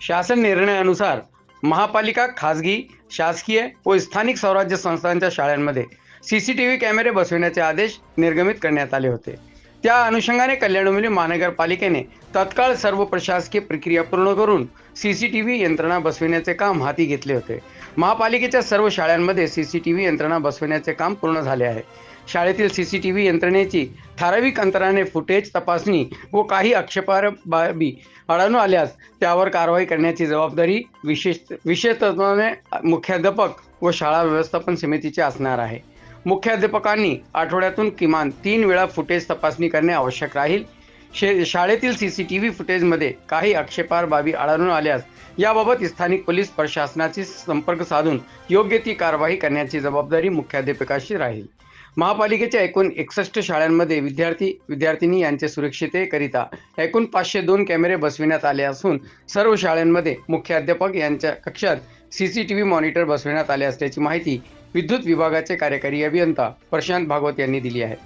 शासन निर्णयानुसार महापालिका खाजगी शासकीय व स्थानिक स्वराज्य संस्थांच्या शाळांमध्ये सी सी टी व्ही कॅमेरे बसविण्याचे आदेश निर्गमित करण्यात आले होते. त्या अनुषंगाने कल्याण महानगरपालिकेने तत्काळ सर्व प्रशासकीय प्रक्रिया पूर्ण करून सी सी टी व्ही यंत्रणा बसविण्याचे काम हाती घेतले होते. महापालिकेच्या सर्व शाळांमध्ये सी सी टी व्ही यंत्रणा बसविण्याचे काम पूर्ण झाले आहे. शाळेतील सी सी टी व्ही यंत्रणेची ठराविक अंतराने फुटेज तपासणी व काही आक्षेपार्ह बाबी आढळून आल्यास त्यावर कारवाई करण्याची जबाबदारी विशेष विशेषत्वाने मुख्याध्यापक व शाळा व्यवस्थापन समितीची असणार आहे. मुख्याध्यापकांनी आठवड्यातून किमान तीन वेळा फुटेज तपासणी करणे आवश्यक राहील. शे शाळेतील सी सी टी व्ही फुटेजमध्ये काही आक्षेपार बाबी आढळून आल्यास याबाबत स्थानिक पोलीस प्रशासनाशी संपर्क साधून योग्य ती कारवाई करण्याची जबाबदारी मुख्याध्यापकाशी राहील. महापालिकेच्या एकूण एकसष्ट शाळांमध्ये विद्यार्थी विद्यार्थिनी यांच्या सुरक्षितेकरिता एकूण पाचशे दोन कॅमेरे बसविण्यात आले असून सर्व शाळांमध्ये मुख्याध्यापक यांच्या कक्षात C C T V monitor बसविण्यात आले असल्याची माहिती विद्युत विभागाचे कार्यकारी अभियंता प्रशांत भागवत यांनी दिली आहे.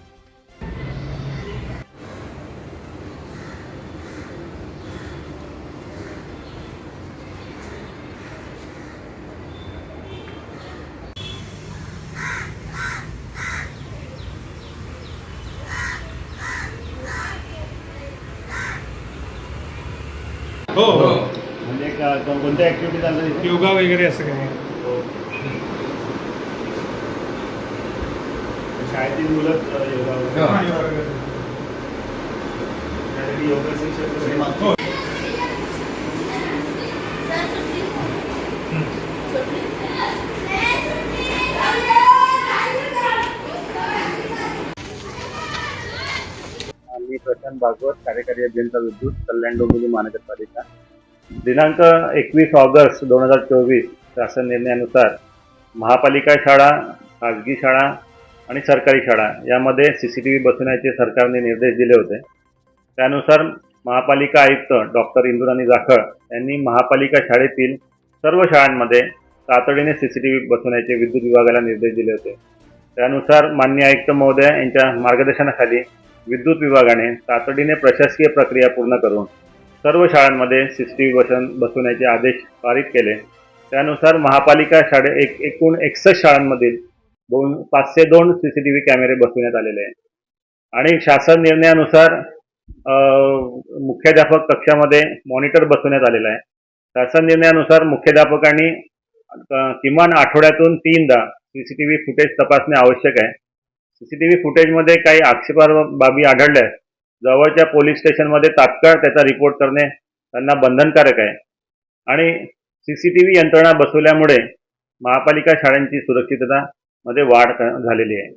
हो हो. म्हणजे कोणत्या ऍक्टिव्हिटी? योगा वगैरे असं काही शाळेतील मुलं योगा. हो. मी प्रशांत भागवत कार्यकारी अभियंता विद्युत कल्याण डोंबिवली महानगरपालिका दिनांक एकवीस ऑगस्ट दोन हजार चोवीस शासन निर्णयानुसार महापालिका शाळा खाजगी शाळा आणि सरकारी शाळा. यामध्ये सी सी टी व्ही बसवण्याचे सरकारने निर्देश दिले होते. त्यानुसार महापालिका आयुक्त डॉक्टर इंदुराणी जाखळ यांनी महापालिका शाळेतील सर्व शाळांमध्ये तातडीने सी सी टी व्ही बसवण्याचे विद्युत विभागाला निर्देश दिले होते. त्यानुसार मान्य आयुक्त महोदय यांच्या मार्गदर्शनाखाली विद्युत विभागाने तातडीने प्रशासकीय प्रक्रिया पूर्ण करून सर्व शाळांमध्ये सी सी टी व्ही बसवून बसवण्याचे आदेश पारित केले. त्यानुसार महापालिका शाळे एक एकूण एकसष्ट शाळांमधील दोन पाचशे दोन सी सी टी व्ही कॅमेरे बसविण्यात आलेले आहे आणि शासन निर्णयानुसार मुख्याध्यापक कक्षामध्ये मॉनिटर बसवण्यात आलेलं आहे. शासन निर्णयानुसार मुख्याध्यापकांनी किमान आठवड्यातून तीनदा C C T V footage तपासणे आवश्यक आहे. सीसीटीव्ही फुटेजमध्ये काही आक्षेपार्ह बाबी आढळल्यास जवळच्या पोलीस स्टेशनमध्ये तात्काळ त्याचा रिपोर्ट करणे त्यांना बंधनकारक आहे. आणि सीसीटीव्ही यंत्रणा बसवल्यामुळे महापालिका शाळांची सुरक्षितता मध्ये वाढ झालेली आहे.